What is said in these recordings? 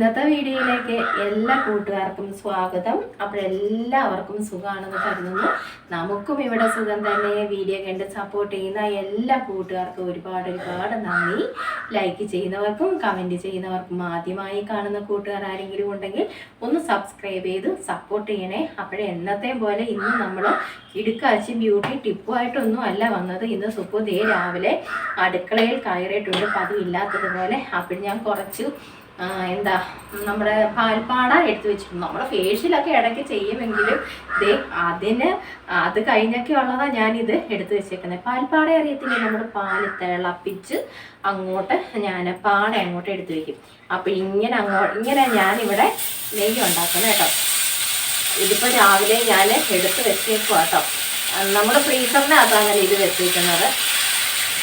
ഇന്നത്തെ വീഡിയോയിലേക്ക് എല്ലാ കൂട്ടുകാർക്കും സ്വാഗതം. അപ്പോൾ എല്ലാവർക്കും സുഖമാണെന്ന് കരുതുന്നു. നമുക്കും ഇവിടെ സുഖം തന്നെ. വീഡിയോ കണ്ട് സപ്പോർട്ട് ചെയ്യുന്ന എല്ലാ കൂട്ടുകാർക്കും ഒരുപാട് ഒരുപാട് നന്ദി. ലൈക്ക് ചെയ്യുന്നവർക്കും കമന്റ് ചെയ്യുന്നവർക്കും ആദ്യമായി കാണുന്ന കൂട്ടുകാർ ആരെങ്കിലും ഉണ്ടെങ്കിൽ ഒന്ന് സബ്സ്ക്രൈബ് ചെയ്ത് സപ്പോർട്ട് ചെയ്യണേ. അപ്പോഴേ എന്നത്തെ പോലെ ഇന്ന് നമ്മൾ ഇടുക്കാച്ചി ബ്യൂട്ടി ടിപ്പുമായിട്ടൊന്നും അല്ല വന്നത്. ഇന്ന് സുപ്പു ദേ രാവിലെ അടുക്കളയിൽ കയറിയിട്ടുണ്ട്. പതിവില്ലാത്തതുപോലെ അപ്പോൾ ഞാൻ കുറച്ച് എന്താ നമ്മുടെ പാൽപ്പാട എടുത്തു വെച്ചിട്ടുണ്ട് നമ്മുടെ ഫേഷ്യലൊക്കെ ഇടയ്ക്ക് ചെയ്യുമെങ്കിലും ദേ അതിന് അത് കഴിഞ്ഞൊക്കെ ഉള്ളതാണ് ഞാനിത് എടുത്തു വെച്ചേക്കുന്നത് പാൽപ്പാട അറിയത്തില്ല? നമ്മൾ പാൽ തിളപ്പിച്ച് അങ്ങോട്ട് ഞാൻ പാട അങ്ങോട്ട് എടുത്തു വെക്കും. അപ്പോൾ ഇങ്ങനെ അങ്ങോട്ട് ഇങ്ങനെ ഞാനിവിടെ നെയ്യ് ഉണ്ടാക്കുന്നത് കേട്ടോ. ഇതിപ്പോൾ രാവിലെ ഞാൻ എടുത്ത് വെച്ചേക്കുക കേട്ടോ. നമ്മുടെ ഫ്രീസറിനകത്താണ് ഇത് വെച്ചേക്കുന്നത്.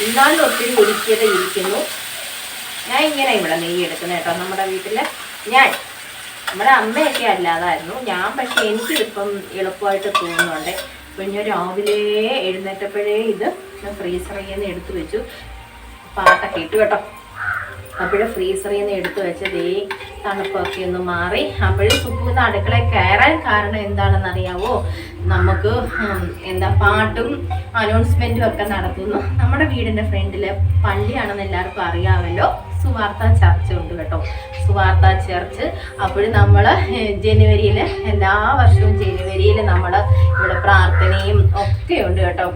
ഇന്നാലും ഒത്തിരി ഒരുക്കിയത് ഇരിക്കുന്നു. ഞാൻ ഇങ്ങനെ ഇവിടെ നെയ്യ് എടുക്കുന്നത് കേട്ടോ. നമ്മുടെ വീട്ടിൽ ഞാൻ നമ്മുടെ അമ്മയൊക്കെ അല്ലാതായിരുന്നു. ഞാൻ പക്ഷെ എനിക്കിതിപ്പം എളുപ്പമായിട്ട് തോന്നുന്നുണ്ട്. അപ്പം ഞാൻ രാവിലെ എഴുന്നേറ്റപ്പോഴേ ഇത് ഫ്രീസറിൽ നിന്ന് എടുത്തു വെച്ചു. പാട്ടൊക്കെ ഇട്ടു കേട്ടോ. അപ്പോഴും ഫ്രീസറിൽ നിന്ന് എടുത്തു വെച്ചത് ഈ തണുപ്പൊക്കെ ഒന്ന് മാറി. അപ്പോഴും സുപ്പൂന്ന് അടുക്കളയിൽ കയറാൻ കാരണം എന്താണെന്ന് അറിയാവോ നമുക്ക് എന്താ പാട്ടും അനൗൺസ്മെന്റും ഒക്കെ നടത്തുന്നു. നമ്മുടെ വീടിന്റെ ഫ്രണ്ടിൽ പള്ളിയാണെന്ന് എല്ലാവർക്കും അറിയാമല്ലോ. സുവാർത്ത ചർച്ച ഉണ്ട് കേട്ടോ. സുവാർത്ത ചർച്ച്. അപ്പോഴും നമ്മൾ ജനുവരിയിൽ എല്ലാ വർഷവും ജനുവരിയിൽ നമ്മൾ ഇവിടെ പ്രാർത്ഥനയും ഒക്കെ ഉണ്ട് കേട്ടോ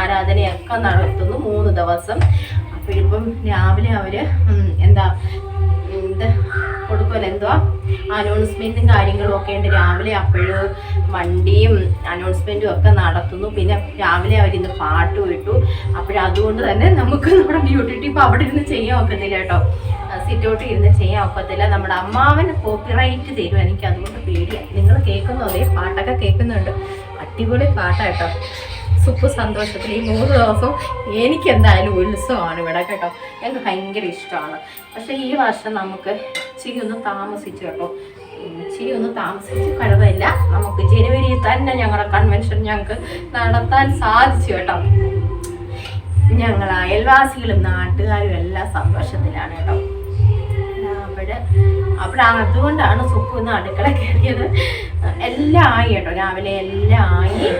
ആരാധനയൊക്കെ നടത്തുന്നു മൂന്ന് ദിവസം. അപ്പോഴിപ്പം രാവിലെ അവർ എന്താ കൊടുക്കുമല്ലോ? എന്തുവാ? അനൗൺസ്മെന്റും കാര്യങ്ങളും ഒക്കെ ഉണ്ട്. രാവിലെ അപ്പോഴും വണ്ടിയും അനൗൺസ്മെന്റും ഒക്കെ നടത്തുന്നു. പിന്നെ രാവിലെ അവരിന്ന് പാട്ട് ഇട്ടു അപ്പോഴതുകൊണ്ട് തന്നെ നമുക്ക് നമ്മുടെ ബ്യൂട്ടി ടിപ്പ് അവിടെ ഇരുന്ന് ചെയ്യാൻ ഒക്കത്തില്ല കേട്ടോ. സിറ്റൗട്ടിൽ ഇരുന്ന് ചെയ്യാൻ ഒക്കത്തില്ല. നമ്മുടെ അമ്മാവന് കോപ്പിറൈറ്റ് തരും. എനിക്ക് അതുകൊണ്ട് പേടിയാണ് നിങ്ങൾ കേൾക്കുന്നു അതേ പാട്ടൊക്കെ കേൾക്കുന്നുണ്ട്. അടിപൊളി പാട്ടാട്ടോ സുപ്പ് സന്തോഷത്തിൽ ഈ മൂന്ന് ദിവസം എനിക്ക് എന്തായാലും ഉത്സവമാണ് ഇവിടെ കേട്ടോ. എനിക്ക് ഭയങ്കര ഇഷ്ടമാണ്. പക്ഷേ ഈ വർഷം നമുക്ക് ഇച്ചിരി ഒന്ന് താമസിച്ചു കേട്ടോ. ഇച്ചിരി ഒന്ന് താമസിച്ച് കഴിവില്ല. നമുക്ക് ജനുവരിയിൽ തന്നെ ഞങ്ങളുടെ കൺവെൻഷൻ ഞങ്ങൾക്ക് നടത്താൻ സാധിച്ചു കേട്ടോ. ഞങ്ങൾ അയൽവാസികളും നാട്ടുകാരും എല്ലാം സന്തോഷത്തിലാണ് കേട്ടോ. അവിടെ അവിടെ അതുകൊണ്ടാണ് സുപ്പ് ഇന്ന് അടുക്കള കയറിയത്. എല്ലാം ആയി കേട്ടോ. രാവിലെ എല്ലാം ആയി.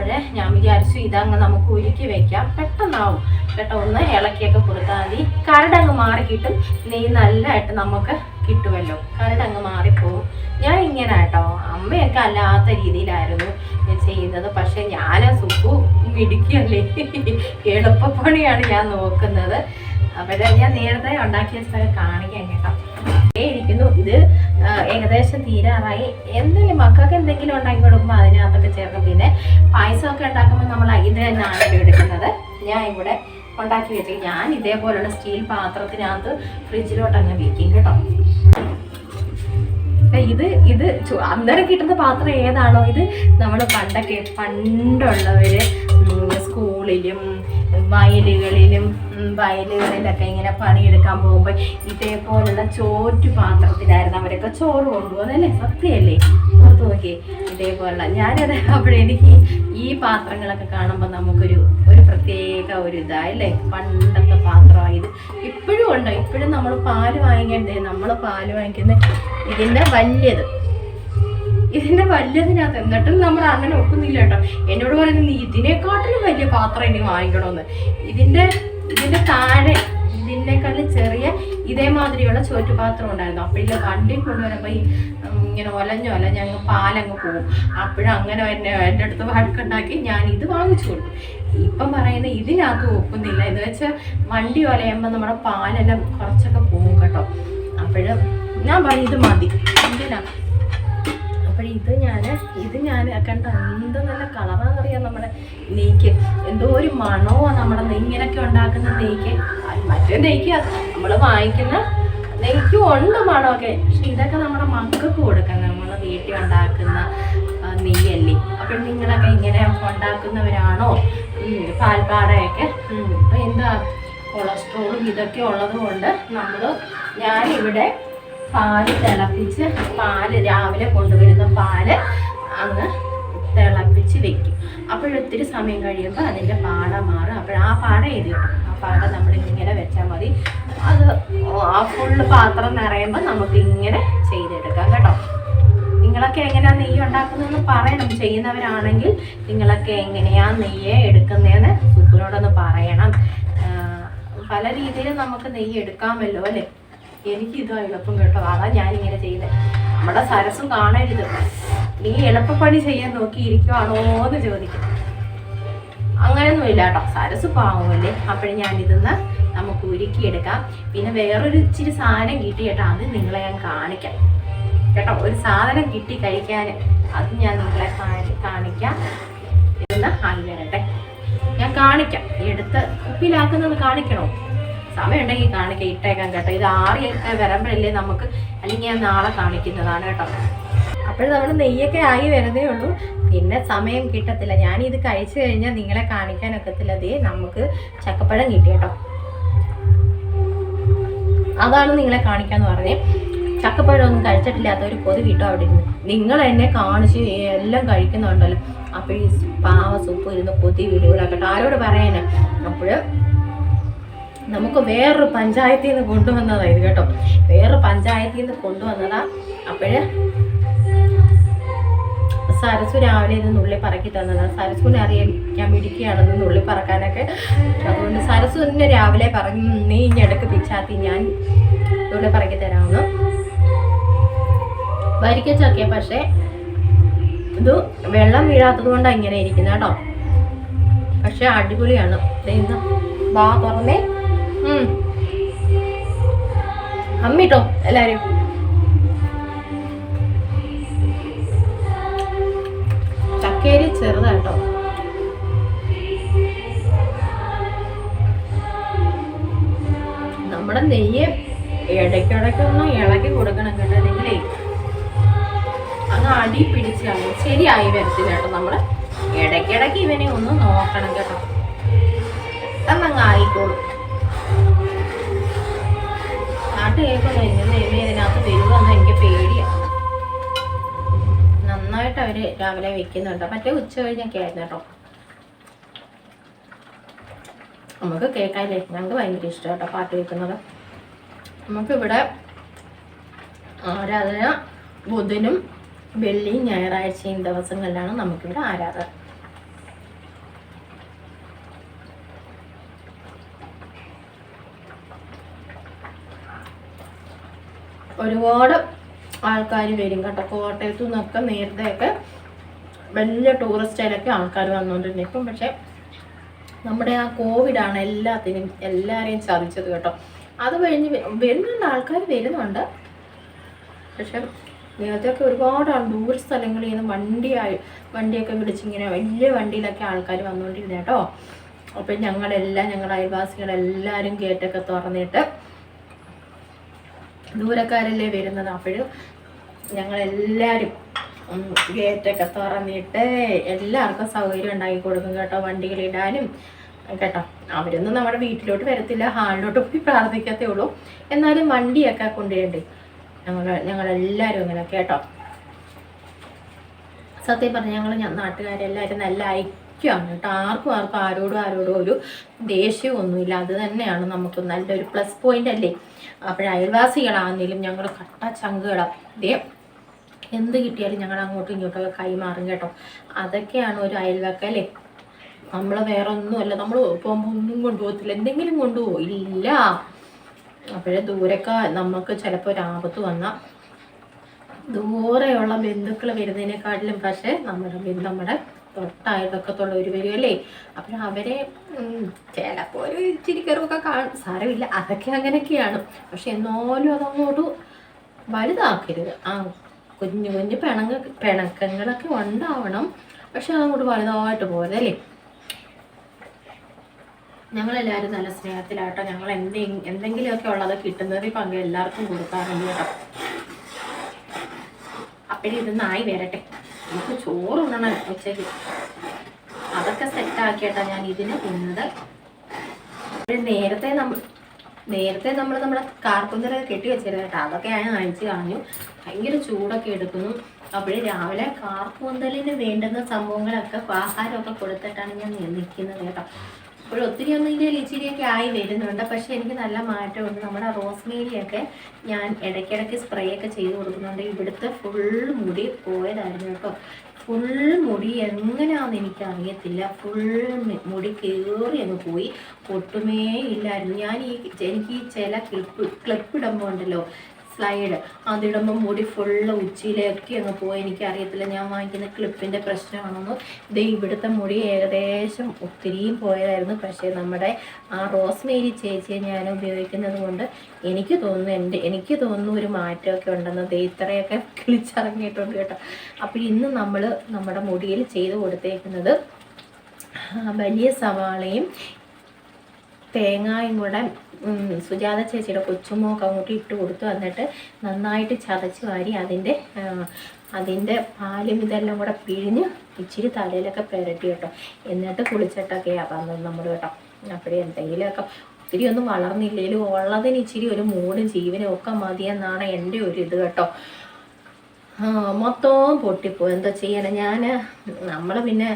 അപ്പോഴേ ഞാൻ വിചാരിച്ചു ഇതങ്ങ് നമുക്ക് ഉരുക്കി വെക്കാം. പെട്ടെന്നാവും. പെട്ടെന്ന് ഒന്ന് ഇളക്കിയൊക്കെ കൊടുത്താൽ മതി. കരടങ്ങ് മാറി കിട്ടും നെയ്യ് നല്ലതായിട്ട് നമുക്ക് കിട്ടുമല്ലോ. കരടങ്ങ് മാറിപ്പോവും. ഞാൻ ഇങ്ങനെ കേട്ടോ അമ്മയൊക്കെ അല്ലാത്ത രീതിയിലായിരുന്നു ചെയ്യുന്നത് പക്ഷെ ഞാൻ സുപ്പു മിടുക്കിയല്ലേ? എളുപ്പപ്പണിയാണ് ഞാൻ നോക്കുന്നത്. അപ്പോഴേ ഞാൻ നേരത്തെ ഉണ്ടാക്കിയ സ്ഥലം കാണിക്കാൻ കേട്ടോ. ഇരിക്കുന്നു. ഇത് ഏകദേശം തീരാറായി. എന്തെങ്കിലും മക്കൾക്ക് എന്തെങ്കിലും ഉണ്ടാക്കി കൊടുക്കുമ്പോൾ അതിനകത്തൊക്കെ ചേർക്കും. പിന്നെ പായസമൊക്കെ ഉണ്ടാക്കുമ്പോൾ നമ്മൾ ഇത് തന്നെയാണ് എടുക്കുന്നത്. ഞാൻ ഇവിടെ ഉണ്ടാക്കി വെച്ചു ഞാൻ ഇതേപോലുള്ള സ്റ്റീൽ പാത്രത്തിനകത്ത് ഫ്രിഡ്ജിലോട്ട് അങ്ങ് വെക്കും കേട്ടോ. ഇത് ഇത് അന്നേരം കിട്ടുന്ന പാത്രം ഏതാണോ? ഇത് നമ്മൾ പണ്ടൊക്കെ പണ്ടുള്ളവർ സ്കൂളിലും വയലുകളിലും വയലുകളിലൊക്കെ ഇങ്ങനെ പണിയെടുക്കാൻ പോകുമ്പോൾ ഇതേപോലുള്ള ചോറ്റു പാത്രത്തിലായിരുന്നു അവരൊക്കെ ചോറ് കൊണ്ടുപോകുന്നല്ലേ സത്യമല്ലേ ഓർത്ത് നോക്കിയേ. ഇതേപോലുള്ള ഞാനത് അവിടെ അപ്പോഴെനിക്ക് ഈ പാത്രങ്ങളൊക്കെ കാണുമ്പോൾ നമുക്കൊരു ഒരു പ്രത്യേക ഒരു ഇതായല്ലേ പണ്ടത്തെ പാത്രമായത്. ഇപ്പോഴും ഉണ്ടോ? ഇപ്പോഴും നമ്മൾ പാൽ വാങ്ങിക്കണ്ടേ? നമ്മൾ പാൽ വാങ്ങിക്കുന്ന ഇതിന്റെ വലിയത്. ഇതിന്റെ വലിയതിനകത്ത് എന്നിട്ടും നമ്മുടെ അണ്ണൻ ഒക്കുന്നില്ല കേട്ടോ. എന്നോട് പറയുന്നത് ഇതിനെക്കാട്ടിലും വലിയ പാത്രം ഇനി വാങ്ങിക്കണമെന്ന് ഇതിന്റെ ഇതിന്റെ താഴെ ഇതിനേക്കാളും ചെറിയ ഇതേമാതിരിയുള്ള ചോറ്റുപാത്രം ഉണ്ടായിരുന്നു. അപ്പോഴില്ല വണ്ടി കൊണ്ടുവരുമ്പോൾ ഈ ഇങ്ങനെ ഒലഞ്ഞൊല ഒലഞ്ഞ് അങ്ങ് പാലങ്ങ് പോകും അപ്പോഴും അങ്ങനെ എന്നെ എന്റെ അടുത്ത് വഴക്കുണ്ടാക്കി ഞാൻ ഇത് വാങ്ങിച്ചു കൊടുത്തു. ഇപ്പം പറയുന്ന ഇതിനകത്ത് ഒക്കുന്നില്ല. എന്ന് വെച്ചാൽ വണ്ടി ഒലയുമ്പോൾ നമ്മുടെ പാലെല്ലാം കുറച്ചൊക്കെ പോകും കേട്ടോ. അപ്പോഴും ഞാൻ പറഞ്ഞു ഇത് മതി. എന്തിനാ ഇത് ഞാൻ ഇത് ഞാൻ കണ്ട. എന്ത് നല്ല കളറാണെന്നറിയാം നമ്മുടെ നെയ്ക്ക്. എന്തോ ഒരു മണമാണ് നമ്മുടെ നെയ്യിനൊക്കെ ഉണ്ടാക്കുന്ന നെയ്ക്ക്. മറ്റേ നെയ്ക്ക് നമ്മൾ വാങ്ങിക്കുന്ന നെയ്ക്കും ഉണ്ട് മണമൊക്കെ. പക്ഷെ ഇതൊക്കെ നമ്മുടെ മക്കൾക്ക് കൊടുക്കണം. നമ്മൾ വീട്ടിൽ ഉണ്ടാക്കുന്ന നെയ്യല്ലേ. അപ്പൊ നിങ്ങളൊക്കെ ഇങ്ങനെ ഉണ്ടാക്കുന്നവരാണോ? പാൽപ്പാടയൊക്കെ. ഉം, അപ്പോൾ എന്താ? കൊളസ്ട്രോളും ഇതൊക്കെ ഉള്ളത് കൊണ്ട് നമ്മൾ ഞാനിവിടെ പാൽ തിളപ്പിച്ച് പാൽ രാവിലെ കൊണ്ടുവരുന്ന പാൽ അങ്ങ് തിളപ്പിച്ച് വെക്കും. അപ്പോഴൊത്തിരി സമയം കഴിയുമ്പോൾ അതിന്റെ പാട മാറും. അപ്പോൾ ആ പാട ഇത് ആ പാട നമ്മൾ ഇങ്ങനെ വെച്ചാൽ മതി. അത് ആ ഫുള്ള് പാത്രം നിറയുമ്പോൾ നമുക്ക് ഇങ്ങനെ ചെയ്തെടുക്കാം കേട്ടോ. നിങ്ങളൊക്കെ എങ്ങനെയാ നെയ്യ് ഉണ്ടാക്കുന്നതെന്ന് പറയണം. ചെയ്യുന്നവരാണെങ്കിൽ നിങ്ങളൊക്കെ എങ്ങനെയാ നെയ്യ് എടുക്കുന്നതെന്ന് സുപ്പിനോടൊന്ന് പറയണം. പല രീതിയിലും നമുക്ക് നെയ്യ് എടുക്കാമല്ലോ അല്ലേ? എനിക്ക് ഇതാ എളുപ്പം കേട്ടോ. അതാ ഞാനിങ്ങനെ ചെയ്യുന്നത് നമ്മുടെ സരസും കാണരുത് നീ എളുപ്പപ്പണി ചെയ്യാൻ നോക്കി എന്ന് ചോദിക്കും. അങ്ങനെയൊന്നും ഇല്ല കേട്ടോ. സരസ് പാവമല്ലേ? അപ്പോഴും ഞാനിതൊന്ന് നമുക്ക് ഉരുക്കിയെടുക്കാം. പിന്നെ വേറൊരു ഇച്ചിരി സാധനം കിട്ടി കേട്ടോ. അത് നിങ്ങളെ ഞാൻ കാണിക്കാം. കേട്ടോ ഒരു സാധനം കിട്ടി കഴിക്കാൻ അത് ഞാൻ നിങ്ങളെ കാണി- കാണിക്കാം. ഇതൊന്ന് വരട്ടെ ഞാൻ കാണിക്കാം. എടുത്ത് ഉപ്പിലാക്കുന്നത് കാണിക്കണോ? സമയം ഉണ്ടെങ്കിൽ കാണിക്കാം ഇട്ടേക്കാം കേട്ടോ. ഇത് ആറിയൊക്കെ വരുമ്പോഴല്ലേ നമുക്ക് അല്ലെങ്കിൽ ഞാൻ നാളെ കാണിക്കുന്നതാണ് കേട്ടോ. അപ്പോഴും നമ്മൾ നെയ്യൊക്കെ ആയി വരുന്നേ ഉള്ളൂ. പിന്നെ സമയം കിട്ടത്തില്ല. ഞാൻ ഇത് കഴിച്ചു കഴിഞ്ഞാൽ നിങ്ങളെ കാണിക്കാൻ ഒക്കത്തില്ല. അതേ നമുക്ക് ചക്കപ്പഴം കിട്ടി കേട്ടോ. അതാണ് നിങ്ങളെ കാണിക്കാന്ന് പറഞ്ഞേ. ചക്കപ്പഴം ഒന്നും കഴിച്ചിട്ടില്ലാത്ത ഒരു കൊതി കിട്ടും അവിടെ ഇരുന്ന് നിങ്ങൾ എന്നെ കാണിച്ച് എല്ലാം കഴിക്കുന്നുണ്ടല്ലോ. അപ്പോൾ പാവ സൂപ്പ് ഇരുന്ന് കൊതി വീടുകളാക്കട്ടെ ആരോട് പറയാനാ അപ്പോൾ നമുക്ക് വേറൊരു പഞ്ചായത്തിൽ നിന്ന് കൊണ്ടുവന്നതാ ഇത് കേട്ടോ. വേറൊരു പഞ്ചായത്തിൽ നിന്ന് കൊണ്ടുവന്നതാ. അപ്പോഴ് സരസു രാവിലെ ഇത് നുള്ളി പറക്കി തന്നതാ. സരസുവിനെ അറിയാൻ ഞാൻ മിടിക്കുകയാണെന്ന് നുള്ളി പറക്കാനൊക്കെ. അതുകൊണ്ട് സരസു തന്നെ രാവിലെ പറഞ്ഞു നീ ഇഞ്ഞെടുക്ക് പിച്ചാത്തി ഞാൻ നുള്ളി പറക്കി തരാമെന്ന്. വരിക്കച്ചൊക്കെ പക്ഷേ ഇത് വെള്ളം വീഴാത്തത് കൊണ്ടാണ് ഇങ്ങനെ ഇരിക്കുന്നത് കേട്ടോ. പക്ഷെ അടിപൊളിയാണ്. ഇന്ന് വാ തുറന്നേ. അമ്മിട്ടോ എല്ലാരും. ചക്കേരി ചെറുതാട്ടോ. നമ്മുടെ നെയ്യ് ഇടയ്ക്കിടയ്ക്കൊന്ന് ഇളക്കി കൊടുക്കണം കേട്ടോ അല്ലെങ്കിലേ അങ്ങ് അടി പിടിച്ചാണ്. ശരിയായി വരത്തില്ല കേട്ടോ നമ്മൾ ഇടയ്ക്കിടയ്ക്ക് ഇവനെ ഒന്ന് നോക്കണം കേട്ടോ. പെട്ടെന്നങ്ങ് ആയിക്കോളും. കേൾക്കുന്നു ഇങ്ങനെ ഇവ ഇതിനകത്ത് വരുമെന്ന് എനിക്ക് പേടിയാണ് നന്നായിട്ട് അവർ രാവിലെ വെക്കുന്നുണ്ട് മറ്റേ ഉച്ച കഴിഞ്ഞൊക്കെ ആയിരുന്നു കേട്ടോ. നമുക്ക് കേൾക്കാനില്ലേ? ഞങ്ങൾക്ക് ഭയങ്കര ഇഷ്ടം കേട്ടോ പാട്ട് കേൾക്കുന്നത്. നമുക്കിവിടെ ആരാധന ബുധനും വെള്ളിയും ഞായറാഴ്ചയും ദിവസങ്ങളിലാണ് നമുക്കിവിടെ ആരാധന. ഒരുപാട് ആൾക്കാർ വരും കേട്ടോ. കോട്ടയത്തു നിന്നൊക്കെ നേരത്തെയൊക്കെ വലിയ ടൂറിസ്റ്റിലൊക്കെ ആൾക്കാർ വന്നുകൊണ്ടിരുന്നു ഇപ്പം പക്ഷേ നമ്മുടെ ആ കോവിഡാണ് എല്ലാത്തിനും എല്ലാവരെയും ചതിച്ചത് കേട്ടോ. അത് കഴിഞ്ഞ് വരുന്നുണ്ട് ആൾക്കാർ വരുന്നുണ്ട്. പക്ഷെ നേരത്തെയൊക്കെ ഒരുപാട് ദൂര സ്ഥലങ്ങളിൽ നിന്ന് വണ്ടിയായി വണ്ടിയൊക്കെ വിളിച്ചിങ്ങനെ വലിയ വണ്ടിയിലൊക്കെ ആൾക്കാർ വന്നുകൊണ്ടിരുന്നു കേട്ടോ. അപ്പം ഞങ്ങളെല്ലാം ഞങ്ങളുടെ അയൽവാസികളെല്ലാവരും ഗേറ്റൊക്കെ തുറന്നിട്ട് ദൂരക്കാരല്ലേ വരുന്നത്? അപ്പോഴും ഞങ്ങളെല്ലാവരും ഗേറ്റൊക്കെ തുറന്നിട്ട് എല്ലാവർക്കും സൗകര്യം ഉണ്ടാക്കി കൊടുക്കും കേട്ടോ. വണ്ടികളിടാനും കേട്ടോ. അവരൊന്നും നമ്മുടെ വീട്ടിലോട്ട് വരത്തില്ല. ഹാളിലോട്ട് പോയി പ്രാർത്ഥിക്കത്തേ ഉള്ളൂ. എന്നാലും വണ്ടിയൊക്കെ കൊണ്ടുവരണ്ടേ. ഞങ്ങൾ ഞങ്ങളെല്ലാവരും അങ്ങനെ കേട്ടോ. സത്യം പറഞ്ഞാൽ ഞങ്ങൾ നാട്ടുകാരെല്ലാവരും നല്ല ഐക്യമാണ് കേട്ടോ. ആർക്കും ആർക്കും ആരോടും ആരോടും ഒരു ദേഷ്യമൊന്നുമില്ല. അത് തന്നെയാണ് നമുക്ക് നല്ലൊരു പ്ലസ് പോയിന്റ് അല്ലേ? അപ്പോൾ അയൽവാസികളാണെങ്കിലും ഞങ്ങൾ കട്ട ചങ്കുകളാണ് ഇതേ എന്ത് കിട്ടിയാലും ഞങ്ങൾ അങ്ങോട്ടും ഇങ്ങോട്ടൊക്കെ കൈമാറും കേട്ടോ. അതൊക്കെയാണ് ഒരു അയൽവക്കല്ലേ നമ്മൾ വേറെ ഒന്നുമല്ല നമ്മൾ പോകുമ്പോൾ ഒന്നും കൊണ്ടുപോകത്തില്ല. എന്തെങ്കിലും കൊണ്ടുപോയില്ല ഇല്ല. അപ്പോഴേ ദൂരൊക്കെ നമുക്ക് ചിലപ്പോൾ ഒരു വന്ന ദൂരെയുള്ള ബന്ധുക്കൾ വരുന്നതിനെക്കാട്ടിലും പക്ഷേ നമ്മുടെ നമ്മുടെ തൊട്ടയൽവക്കത്തുള്ളവർ അല്ലേ അപ്പോൾ അവരെ ചിലപ്പോൾ ഒരു ഇച്ചിരി കയറുമൊക്കെ കാണും സാരമില്ല. അതൊക്കെ അങ്ങനെയൊക്കെയാണ്. പക്ഷെ എന്നാലും അതങ്ങോട്ട് വലുതാക്കരുത്. ആ കുഞ്ഞു കുഞ്ഞു പിണങ്ങ പിണക്കങ്ങളൊക്കെ ഉണ്ടാവണം. പക്ഷെ അതങ്ങോട്ട് വലുതായിട്ട് പോരല്ലേ ഞങ്ങളെല്ലാവരും നല്ല സ്നേഹത്തിലാട്ടോ. ഞങ്ങൾ എന്തെ എന്തെങ്കിലുമൊക്കെ ഉള്ളത് കിട്ടുന്നതിൽ പങ്ക് എല്ലാവർക്കും കൊടുക്കാറുണ്ട് കേട്ടോ. അപ്പോഴും ഇത് നായി വരട്ടെ. നമുക്ക് ചോറ് ഉണ്ണണം ഉച്ചയ്ക്ക്. അതൊക്കെ സെറ്റാക്കിയിട്ടാ ഞാൻ ഇതിന് അപ്പോഴും നേരത്തെ നമ്മൾ നേരത്തെ നമ്മൾ നമ്മുടെ കാർപ്പുന്തറ കെട്ടി വെച്ചിരുന്നു കേട്ടോ. അതൊക്കെ ഞാൻ അഴിച്ചു കളഞ്ഞു. ഭയങ്കര ചൂടൊക്കെ എടുക്കുന്നു. അപ്പോഴേ രാവിലെ കാർപ്പൂന്തലിന് വേണ്ടുന്ന സംഭവങ്ങളൊക്കെ ആഹാരമൊക്കെ കൊടുത്തിട്ടാണ് ഞാൻ നിൽക്കുന്നത് കേട്ടോ. അപ്പോൾ ഒത്തിരി ഒന്നും ഇതിന്റെ ലിച്ചിരിയൊക്കെ ആയി വരുന്നുണ്ട്. പക്ഷേ എനിക്ക് നല്ല മാറ്റമുണ്ട്. നമ്മുടെ റോസ്മേരിയൊക്കെ ഞാൻ ഇടയ്ക്കിടയ്ക്ക് സ്പ്രേ ഒക്കെ ചെയ്ത് കൊടുക്കുന്നുണ്ട്. ഇവിടുത്തെ ഫുൾ മുടി പോയതായിരുന്നു കേട്ടോ. ഫുൾ മുടി എങ്ങനെയാണെന്ന് എനിക്ക് അറിയത്തില്ല ഫുൾ മുടി കയറി അങ്ങ് പോയി. ഒട്ടുമേ ഇല്ലായിരുന്നു. ഞാൻ ഈ എനിക്ക് ഈ ചില ക്ലിപ്പ് ക്ലിപ്പ് ഇടുമ്പോൾ ഉണ്ടല്ലോ സ്ലൈഡ് അതിടുമ്പോൾ മുടി ഫുള്ള് ഉച്ചയിലൊക്കെ അങ്ങ് പോയി. എനിക്കറിയത്തില്ല ഞാൻ വാങ്ങിക്കുന്ന ക്ലിപ്പിന്റെ പ്രശ്നമാണെന്ന്. ഇത് ഇവിടുത്തെ മുടി ഏകദേശം ഒത്തിരിയും പോയതായിരുന്നു. പക്ഷേ നമ്മുടെ ആ റോസ്മേരി ചേച്ചിയെ ഞാൻ ഉപയോഗിക്കുന്നത് കൊണ്ട് എനിക്ക് തോന്നുന്നു എന്റെ എനിക്ക് തോന്നുന്നു ഒരു മാറ്റമൊക്കെ ഉണ്ടെന്ന് ദേ ഇത്രയൊക്കെ കിളിച്ചിറങ്ങിയിട്ടുണ്ട് കേട്ടോ. അപ്പോൾ ഇന്ന് നമ്മൾ നമ്മുടെ മുടിയിൽ ചെയ്ത് കൊടുത്തേക്കുന്നത് വലിയ സവാളയും തേങ്ങായും കൂടെ സുജാത ചേച്ചിയുടെ കൊച്ചുമോക്ക് അങ്ങോട്ട് ഇട്ട് കൊടുത്തു. എന്നിട്ട് നന്നായിട്ട് ചതച്ച് വാരി അതിന്റെ അതിന്റെ പാലും ഇതെല്ലാം കൂടെ പിഴിഞ്ഞ് ഇച്ചിരി തലയിലൊക്കെ പുരട്ടി കേട്ടോ. എന്നിട്ട് കുളിച്ചിട്ടൊക്കെയാണ് വന്നത് നമ്മൾ കേട്ടോ അപ്പോഴേ എന്തെങ്കിലുമൊക്കെ ഒത്തിരി ഒന്നും വളർന്നില്ലെങ്കിലും ഉള്ളതിന് ഇച്ചിരി ഒരു മൂടും ജീവനും ഒക്കെ മതിയെന്നാണ് എന്റെ ഒരു ഇത് കേട്ടോ. മൊത്തവും പൊട്ടിപ്പോയി. എന്താ ചെയ്യണം? ഞാൻ നമ്മൾ പിന്നെ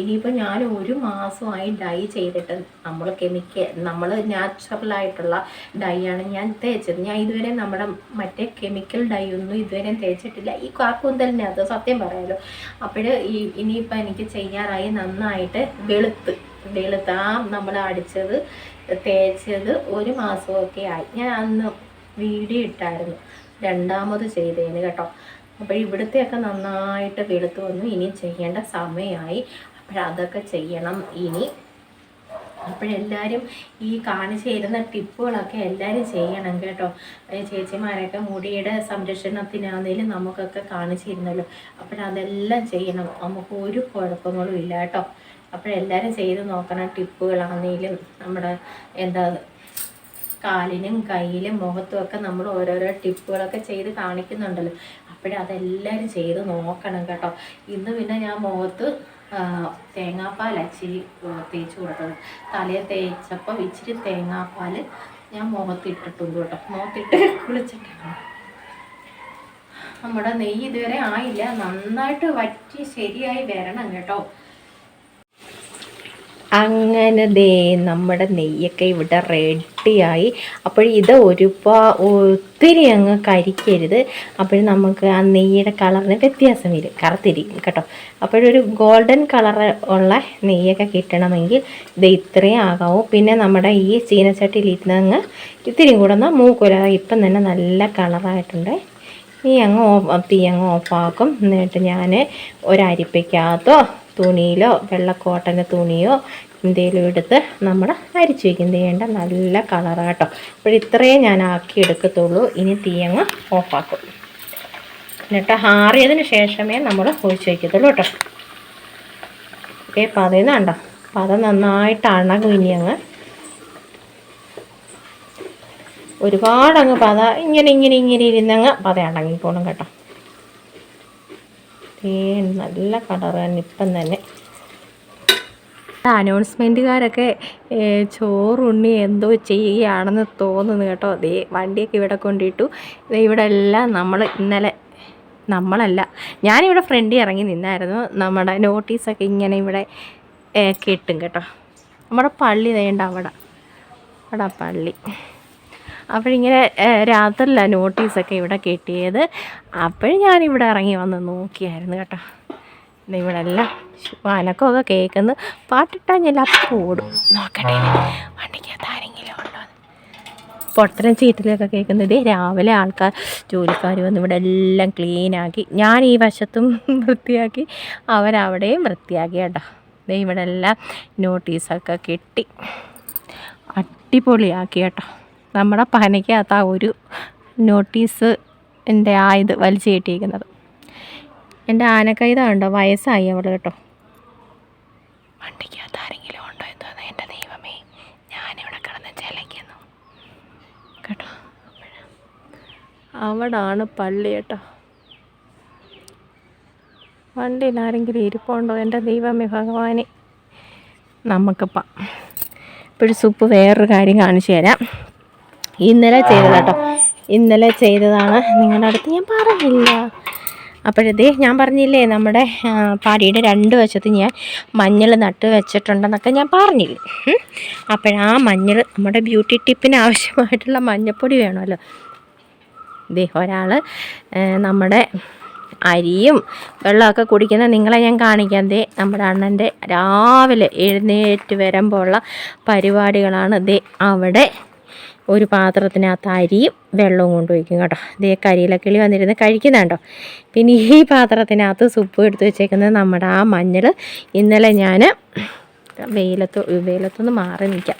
ഇനിയിപ്പോൾ ഞാൻ ഒരു മാസമായി ഡൈ ചെയ്തിട്ട് നമ്മൾ കെമിക്കൽ നമ്മൾ നാച്ചുറലായിട്ടുള്ള ഡൈ ആണ് ഞാൻ തേച്ചത്. ഞാൻ ഇതുവരെ നമ്മുടെ മറ്റേ കെമിക്കൽ ഡൈ ഒന്നും ഇതുവരെ തേച്ചിട്ടില്ല. ഈ കാക്കൂന്തലിനെ അത് സത്യം പറയാലോ. അപ്പോൾ ഈ ഇനിയിപ്പോൾ എനിക്ക് ചെയ്യാറായി നന്നായിട്ട് വെളുത്ത് വെളുത്ത് ആ നമ്മൾ അടിച്ചത് തേച്ചത് ഒരു മാസമൊക്കെ ആയി. ഞാൻ അന്ന് വീഡിയോ ഇട്ടായിരുന്നു. രണ്ടാമത് ചെയ്തേന് കേട്ടോ. അപ്പോൾ ഇവിടുത്തെയൊക്കെ നന്നായിട്ട് വെളുത്ത് വന്നു. ഇനി ചെയ്യേണ്ട സമയമായി. അപ്പോഴതൊക്കെ ചെയ്യണം ഇനി. അപ്പോഴെല്ലാവരും ഈ കാണിച്ചു തരുന്ന ടിപ്പുകളൊക്കെ എല്ലാവരും ചെയ്യണം കേട്ടോ. ചേച്ചിമാരൊക്കെ മുടിയുടെ സംരക്ഷണത്തിനാണെങ്കിലും നമുക്കൊക്കെ കാണിച്ചു തരുന്നല്ലോ അപ്പോഴതെല്ലാം ചെയ്യണം. നമുക്ക് ഒരു കുഴപ്പങ്ങളും ഇല്ല കേട്ടോ. അപ്പോഴെല്ലാവരും ചെയ്ത് നോക്കണം ടിപ്പുകളാണെങ്കിലും നമ്മുടെ എന്താ കാലിനും കയ്യിലും മുഖത്തും ഒക്കെ നമ്മൾ ഓരോരോ ടിപ്പുകളൊക്കെ ചെയ്ത് കാണിക്കുന്നുണ്ടല്ലോ. അപ്പോഴതെല്ലാവരും ചെയ്ത് നോക്കണം കേട്ടോ. ഇന്ന് പിന്നെ ഞാൻ മുഖത്ത് തേങ്ങാപ്പാൽ അച്ചി തേച്ച് കൊടുത്തത്. തലയെ തേച്ചപ്പോൾ ഇച്ചിരി തേങ്ങാപ്പാൽ ഞാൻ മുഖത്തിട്ടിട്ടുണ്ട് കേട്ടോ. മുഖത്തിട്ട് കുളിച്ചിട്ടാണ് നമ്മുടെ നെയ്യ് ഇതുവരെ ആയില്ല. നന്നായിട്ട് വറ്റി ശരിയായി വരണം കേട്ടോ. അങ്ങനെ ദേ നമ്മുടെ നെയ്യൊക്കെ ഇവിടെ റെഡിയായി. അപ്പോൾ ഇത് ഒരുപാ ഒത്തിരി അങ്ങ് കരിക്കരുത്. അപ്പോൾ നമുക്ക് ആ നെയ്യുടെ കളറിന് വ്യത്യാസം വരും. കറുത്തിരിക്കും കേട്ടോ. അപ്പോഴൊരു ഗോൾഡൻ കളർ ഉള്ള നെയ്യൊക്കെ കിട്ടണമെങ്കിൽ ഇത് ഇത്രയും ആകാവും. പിന്നെ നമ്മുടെ ഈ ചീനച്ചട്ടിയിൽ ഇരുന്നങ്ങ് ഇത്തിരിയും കൂടെ ഒന്ന് മൂക്കുല. ഇപ്പം തന്നെ നല്ല കളറായിട്ടുണ്ട്. ഈ അങ്ങ് ഓഫ് തീ അങ്ങ് ഓഫാക്കും. എന്നിട്ട് ഞാൻ ഒരരിപ്പയ്ക്കകത്തോ തുണിയിലോ വെള്ള കോട്ടന്റെ തുണിയോ എന്തെങ്കിലും എടുത്ത് നമ്മൾ അരിച്ചു വയ്ക്കും ചെയ്യേണ്ട നല്ല കളറാട്ടോ അപ്പോൾ ഇത്രയും ഞാൻ ആക്കി എടുക്കത്തുള്ളൂ. ഇനി തീ അങ്ങ് ഓഫാക്കും എന്നിട്ട് ആറിയതിന് ശേഷമേ നമ്മൾ ഒഴിച്ച് വയ്ക്കത്തുള്ളൂ കേട്ടോ ഓക്കെ പതയുന്നുണ്ടോ പത നന്നായിട്ട് അണകും ഇനി അങ്ങ്. ഒരുപാടങ്ങ് പത ഇങ്ങനെ ഇങ്ങനെ ഇങ്ങനെ ഇരുന്നങ്ങ് പത അടങ്ങിക്കോളും കേട്ടോ. ഏ നല്ല കളറാണ് ഇപ്പം തന്നെ. അനൗൺസ്മെന്റുകാരൊക്കെ ചോറുണ്ണി എന്തോ ചെയ്യുകയാണെന്ന് തോന്നുന്നു കേട്ടോ. അതേ വണ്ടിയൊക്കെ ഇവിടെ കൊണ്ടിട്ടു. ഇവിടെ എല്ലാം നമ്മൾ ഇന്നലെ നമ്മളല്ല ഞാനിവിടെ ഫ്രണ്ടിൽ ഇറങ്ങി നിന്നായിരുന്നു. നമ്മുടെ നോട്ടീസൊക്കെ ഇങ്ങനെ ഇവിടെ കെട്ടും കേട്ടോ. നമ്മുടെ പള്ളി വേണ്ട അവിടെ അവിടെ പള്ളി. അപ്പോഴിങ്ങനെ രാത്രിയിലാണ് നോട്ടീസൊക്കെ ഇവിടെ കിട്ടിയത്. അപ്പോഴും ഞാനിവിടെ ഇറങ്ങി വന്ന് നോക്കിയായിരുന്നു കേട്ടോ. ഇവിടെ എല്ലാം അനക്കമൊക്കെ കേൾക്കുന്നു. പാട്ടിട്ടാൽ ഞാൻ അപ്പം ഓടും നോക്കട്ടെ വണ്ടിക്കകത്ത് ആരെങ്കിലും ഉണ്ടോ പൊട്ടരം ചീറ്റിലൊക്കെ കേൾക്കുന്നത് രാവിലെ ആൾക്കാർ ജോലിക്കാർ വന്ന് ഇവിടെ എല്ലാം ക്ലീനാക്കി ഞാൻ ഈ വശത്തും വൃത്തിയാക്കി. അവരവിടെയും വൃത്തിയാക്കി കേട്ടോ. ഇവിടെ എല്ലാം നോട്ടീസൊക്കെ കിട്ടി. അടിപൊളിയാക്കി കേട്ടോ. നമ്മുടെ പനയ്ക്കകത്ത് ആ ഒരു നോട്ടീസ് എന്റെ ആ ഇത് വലിച്ചു കെട്ടിയിരിക്കുന്നത്. എന്റെ ആനക്കൈത ഉണ്ടോ വയസ്സായി അവൾ കേട്ടോ. വണ്ടിക്കകത്ത് ആരെങ്കിലും ഉണ്ടോ എന്തോ എന്റെ ദൈവമേ ഞാനിവിടെ കിടന്ന് ചിലയ്ക്കുന്നു കേട്ടോ? അവിടാണ് പള്ളി കേട്ടോ. വണ്ടിയിൽ ആരെങ്കിലും ഇരിപ്പുണ്ടോ? എന്റെ ദൈവമേ ഭഗവാനെ. നമുക്കിപ്പം ഇപ്പോഴും സൂപ്പ് വേറൊരു കാര്യം കാണിച്ചു തരാം. ഇന്നലെ ചെയ്തത് കേട്ടോ ഇന്നലെ ചെയ്തതാണ്. നിങ്ങളുടെ അടുത്ത് ഞാൻ പറഞ്ഞില്ല. അപ്പോഴത്തേ ഞാൻ പറഞ്ഞില്ലേ നമ്മുടെ പാടിയുടെ രണ്ട് വശത്ത് ഞാൻ മഞ്ഞൾ നട്ട് വെച്ചിട്ടുണ്ടെന്നൊക്കെ ഞാൻ പറഞ്ഞില്ലേ. അപ്പോഴാ മഞ്ഞൾ നമ്മുടെ ബ്യൂട്ടി ടിപ്പിന് ആവശ്യമായിട്ടുള്ള മഞ്ഞൾപ്പൊടി വേണമല്ലോ. ദേ ഒരാൾ നമ്മുടെ അരിയും വെള്ളമൊക്കെ കുടിക്കുന്ന നിങ്ങളെ ഞാൻ കാണിക്കാം. ദേ നമ്മുടെ അണ്ണന്റെ രാവിലെ എഴുന്നേറ്റ് വരുമ്പോഴുള്ള പരിപാടികളാണ് ദേ അവിടെ ഒരു പാത്രത്തിനകത്ത് അരിയും വെള്ളവും കൊണ്ടുപോയിക്കും കേട്ടോ. ഇതേ കരിയിലെ കിളി വന്നിരുന്ന് കഴിക്കുന്നുണ്ടോ? പിന്നെ ഈ പാത്രത്തിനകത്ത് സുപ്പ് എടുത്ത് വെച്ചേക്കുന്നത് നമ്മുടെ ആ മഞ്ഞൾ ഇന്നലെ ഞാൻ വെയിലത്ത് വെയിലത്തൊന്ന് മാറി നിൽക്കാം.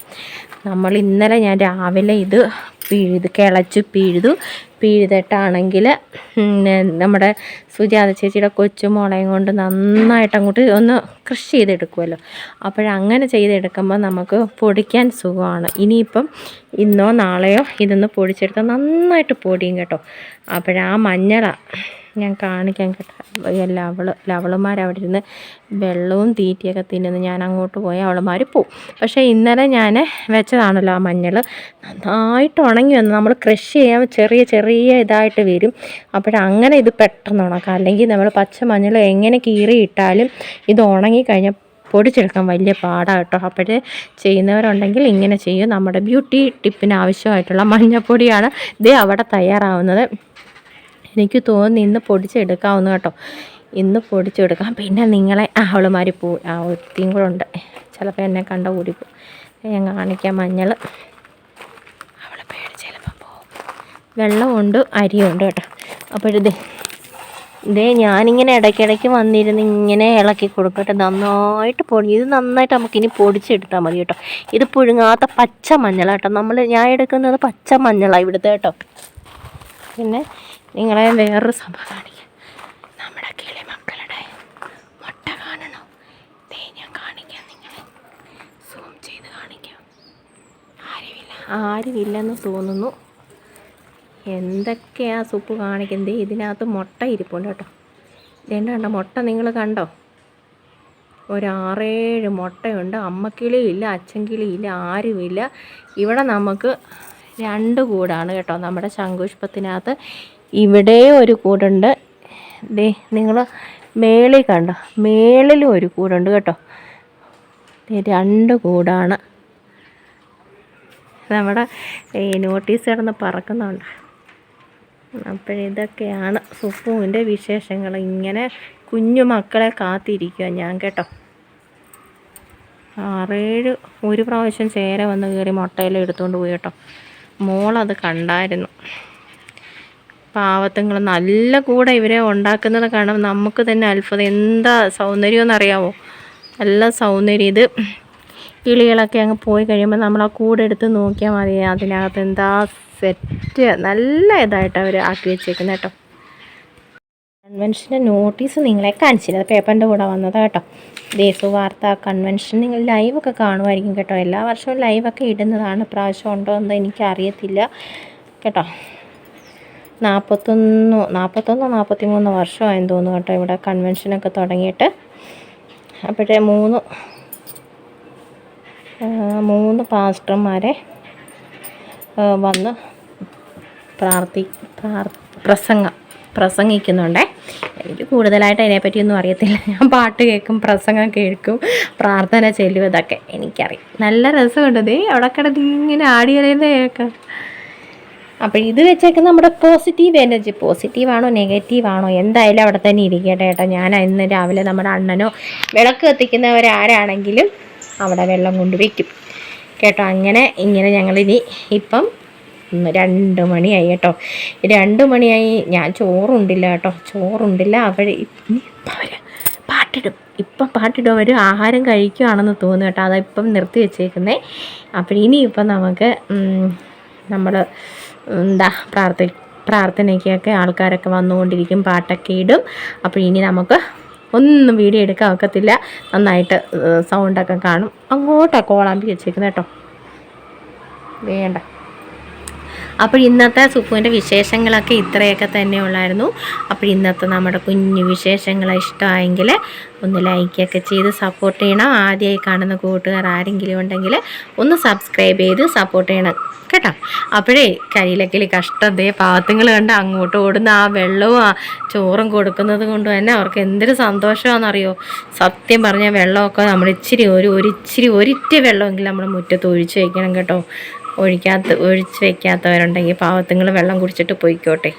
നമ്മൾ ഇന്നലെ ഞാൻ രാവിലെ ഇത് പിഴുത് കിളച്ച് പിഴുതു പിഴുതിട്ടാണെങ്കിൽ നമ്മുടെ സുജാത ചേച്ചിയുടെ കൊച്ചുമോളയും കൊണ്ട് നന്നായിട്ട് അങ്ങോട്ട് ഒന്ന് കൃഷി ചെയ്തെടുക്കുമല്ലോ അപ്പോഴങ്ങനെ ചെയ്തെടുക്കുമ്പോൾ നമുക്ക് പൊടിക്കാൻ സുഖമാണ്. ഇനിയിപ്പം ഇന്നോ നാളെയോ ഇതൊന്ന് പൊടിച്ചെടുത്താൽ നന്നായിട്ട് പൊടിയും കേട്ടോ. അപ്പോഴാ മഞ്ഞളാണ് ഞാൻ കാണിക്കാൻ കേട്ടോ ലവൾ ലവളുമാർ അവിടെ ഇരുന്ന് വെള്ളവും തീറ്റയൊക്കെ തിന്നുന്നു. ഞാൻ അങ്ങോട്ട് പോയി അവളുമാർ പോവും. പക്ഷേ ഇന്നലെ ഞാൻ വെച്ചതാണല്ലോ ആ മഞ്ഞൾ നന്നായിട്ട് ഉണങ്ങി വന്നു. നമ്മൾ കൃഷി ചെയ്യാൻ ചെറിയ ചെറിയ ഇതായിട്ട് വരും. അപ്പോഴങ്ങനെ ഇത് പെട്ടെന്ന് ഉണക്കാം. അല്ലെങ്കിൽ നമ്മൾ പച്ച മഞ്ഞൾ എങ്ങനെ കീറിയിട്ടാലും ഇത് ഉണങ്ങി പൊടിച്ചെടുക്കാൻ വലിയ പാടാണ് കേട്ടോ. അപ്പോഴേ ചെയ്യുന്നവരുണ്ടെങ്കിൽ ഇങ്ങനെ ചെയ്യും. നമ്മുടെ ബ്യൂട്ടി ടിപ്പിന് ആവശ്യമായിട്ടുള്ള മഞ്ഞപ്പൊടിയാണ് ഇതേ അവിടെ തയ്യാറാവുന്നത്. എനിക്ക് തോന്നുന്നു ഇന്ന് പൊടിച്ചെടുക്കാവുന്നു കേട്ടോ. ഇന്ന് പൊടിച്ചെടുക്കാം. പിന്നെ നിങ്ങളെ അവളുമാരി പോ ആ ഒത്തിയും കൂടെ ഉണ്ട്. ചിലപ്പോൾ എന്നെ കണ്ട ഓടിപ്പോവും ഞാൻ കാണിക്കാം മഞ്ഞൾ അവളെ പേടി ചിലപ്പോൾ പോകും വെള്ളമുണ്ട് അരിയുണ്ട് കേട്ടോ. അപ്പോൾ ഇത് ഇതേ ഞാനിങ്ങനെ ഇടയ്ക്കിടയ്ക്ക് വന്നിരുന്ന് ഇങ്ങനെ ഇളക്കി കൊടുക്കട്ടെ. നന്നായിട്ട് പൊടി ഇത് നന്നായിട്ട് നമുക്കിനി പൊടിച്ചെടുത്താൽ മതി കേട്ടോ. ഇത് പുഴുങ്ങാത്ത പച്ച മഞ്ഞളാട്ടോ നമ്മൾ ഞാൻ എടുക്കുന്നത് പച്ച മഞ്ഞളാണ് ഇവിടുത്തെ കേട്ടോ. പിന്നെ നിങ്ങളെ വേറൊരു സംഭവം കാണിക്കാം നമ്മുടെ കിളി മക്കളുടെ മുട്ട കാണണോ. ദേ ഞാൻ കാണിക്കാം നിങ്ങളെ. സൂം ചെയ്ത് കാണിക്കാം. ആരുമില്ല. ആരുമില്ലെന്ന് തോന്നുന്നു. എന്തൊക്കെയാ സൂപ്പ് കാണിക്കുന്നത്? ഇതിനകത്ത് മുട്ട ഇരിപ്പുണ്ട് കേട്ടോ. ഇതേണ്ട കണ്ടോ മുട്ട നിങ്ങൾ കണ്ടോ? ഒരാറേഴ് മുട്ടയുണ്ട്. അമ്മക്കിളിയില്ല അച്ഛൻകിളിയില്ല ആരുമില്ല. ഇവിടെ നമുക്ക് രണ്ട് കൂടാണ് കേട്ടോ നമ്മുടെ ശംഖുഷ്പത്തിനകത്ത്. ഇവിടെ ഒരു കൂടുണ്ട്. ദേ നിങ്ങൾ മേളിൽ കണ്ടോ? മേളിലും ഒരു കൂടുണ്ട് കേട്ടോ. രണ്ട് കൂടാണ്. നമ്മുടെ ഈ നോട്ടീസ് കിടന്ന് പറക്കുന്നുണ്ട്. അപ്പോഴിതൊക്കെയാണ് സുപ്പുവിന്റെ വിശേഷങ്ങൾ. ഇങ്ങനെ കുഞ്ഞു മക്കളെ കാത്തിരിക്കുക ഞാൻ കേട്ടോ. ആറേഴ് ഒരു പ്രാവശ്യം ചേരെ വന്ന് കയറി മുട്ടയിലെടുത്തുകൊണ്ട് പോയി കേട്ടോ. മോളത് കണ്ടായിരുന്നു. പാവത്തുങ്ങൾ നല്ല കൂടെ ഇവരെ ഉണ്ടാക്കുന്നത് കാണാൻ നമുക്ക് തന്നെ അത്ഭുതം. എന്താ സൗന്ദര്യം എന്നറിയാവോ? നല്ല സൗന്ദര്യം. ഇത് കിളികളൊക്കെ അങ്ങ് പോയി കഴിയുമ്പോൾ നമ്മൾ ആ കൂടെ എടുത്ത് നോക്കിയാൽ മതി. അതിനകത്ത് എന്താ സെറ്റ്. നല്ല ഇതായിട്ട് അവർ ആക്കി വെച്ചേക്കുന്നത് കേട്ടോ. കൺവെൻഷന്റെ നോട്ടീസ് നിങ്ങളെ കാണിച്ചില്ല. അത് പേപ്പറിന്റെ കൂടെ വന്നതാണ് കേട്ടോ. ദേശീയ വാർത്ത കൺവെൻഷൻ നിങ്ങൾ ലൈവൊക്കെ കാണുമായിരിക്കും കേട്ടോ. എല്ലാ വർഷവും ലൈവൊക്കെ ഇടുന്നതാണ്. പ്രാവശ്യം ഉണ്ടോ എന്ന് എനിക്കറിയത്തില്ല കേട്ടോ. നാൽപ്പത്തൊന്ന് നാൽപ്പത്തൊന്നോ നാൽപ്പത്തി മൂന്ന് വർഷമായെന്ന് തോന്നുന്നു കേട്ടോ ഇവിടെ കൺവെൻഷനൊക്കെ തുടങ്ങിയിട്ട്. അപ്പോഴേ മൂന്ന് മൂന്ന് പാസ്റ്റർമാരെ വന്ന് പ്രാർത്ഥി പ്രാർ പ്രസംഗം പ്രസംഗിക്കുന്നുണ്ടേ. എനിക്ക് കൂടുതലായിട്ട് അതിനെപ്പറ്റിയൊന്നും അറിയത്തില്ല. ഞാൻ പാട്ട് കേൾക്കും പ്രസംഗം കേൾക്കും പ്രാർത്ഥന ചെല്ലും ഇതൊക്കെ എനിക്കറിയാം. നല്ല രസമുണ്ട്. ദേ അവിടെ കിടന്ന് ഇങ്ങനെ കേൾക്കാം. അപ്പോൾ ഇത് വെച്ചേക്ക് നമ്മുടെ പോസിറ്റീവ് എനർജി പോസിറ്റീവ് ആണോ നെഗറ്റീവ് ആണോ? എന്തായാലും അവിടെ തന്നെ ഇരിക്കട്ടെ കേട്ടോ. ഞാൻ ഇന്ന് രാവിലെ നമ്മുടെ അണ്ണനോ വിളക്ക് കത്തിക്കുന്നവരാരാണെങ്കിലും അവിടെ വെള്ളം കൊണ്ട് വയ്ക്കും കേട്ടോ അങ്ങനെ ഇങ്ങനെ ഞങ്ങളിനി ഇപ്പം രണ്ട് മണിയായി കേട്ടോ. രണ്ട് മണിയായി ഞാൻ ചോറുണ്ടില്ല കേട്ടോ. ചോറുണ്ടില്ല അവർ ഇപ്പം അവർ പാട്ടിടും. ഇപ്പം പാട്ടിടും അവർ ആഹാരം കഴിക്കുകയാണെന്ന് തോന്നുന്നു കേട്ടോ. അതാ ഇപ്പം നിർത്തി വെച്ചേക്കുന്നത് അപ്പോൾ ഇനിയിപ്പം നമുക്ക് നമ്മൾ എന്താ പ്രാർത്ഥി പ്രാർത്ഥനയ്ക്കൊക്കെ ആൾക്കാരൊക്കെ വന്നുകൊണ്ടിരിക്കും പാട്ടൊക്കെ ഇടും. അപ്പോൾ ഇനി നമുക്ക് ഒന്നും വീഡിയോ എടുക്കാൻ ഒക്കത്തില്ല. നന്നായിട്ട് സൗണ്ടൊക്കെ കാണും. അങ്ങോട്ടൊക്കെ ഓളാമ്പി വെച്ചേക്കുന്നത് കേട്ടോ. വേണ്ട. അപ്പോൾ ഇന്നത്തെ സുപ്പുവിന്റെ വിശേഷങ്ങളൊക്കെ ഇത്രയൊക്കെ തന്നെ ഉള്ളായിരുന്നു. അപ്പോൾ ഇന്നത്തെ നമ്മുടെ കുഞ്ഞു വിശേഷങ്ങൾ ഇഷ്ടമായെങ്കിൽ ഒന്ന് ലൈക്കൊക്കെ ചെയ്ത് സപ്പോർട്ട് ചെയ്യണം. ആദ്യമായി കാണുന്ന കൂട്ടുകാർ ആരെങ്കിലും ഉണ്ടെങ്കിൽ ഒന്ന് സബ്സ്ക്രൈബ് ചെയ്ത് സപ്പോർട്ട് ചെയ്യണം കേട്ടോ. അപ്പോഴേ കരിയിലക്കിൽ കഷ്ടത പാത്രങ്ങൾ കണ്ട് അങ്ങോട്ട് ഓടുന്ന ആ വെള്ളവും ആ ചോറും കൊടുക്കുന്നത് കൊണ്ട് തന്നെ അവർക്ക് എന്തൊരു സന്തോഷമാണെന്നറിയോ? സത്യം പറഞ്ഞാൽ വെള്ളമൊക്കെ നമ്മൾ ഇച്ചിരി ഒരു ഒരിച്ചിരി ഒരിറ്റ് വെള്ളമെങ്കിലും നമ്മുടെ മുറ്റത്ത് ഒഴിച്ചു വയ്ക്കണം കേട്ടോ. ഒഴിക്കാത്ത ഒഴിച്ച് വെക്കാത്തവരുണ്ടെങ്കിൽ പാവത്തുങ്ങൾ വെള്ളം കുടിച്ചിട്ട് പോയിക്കോട്ടെ.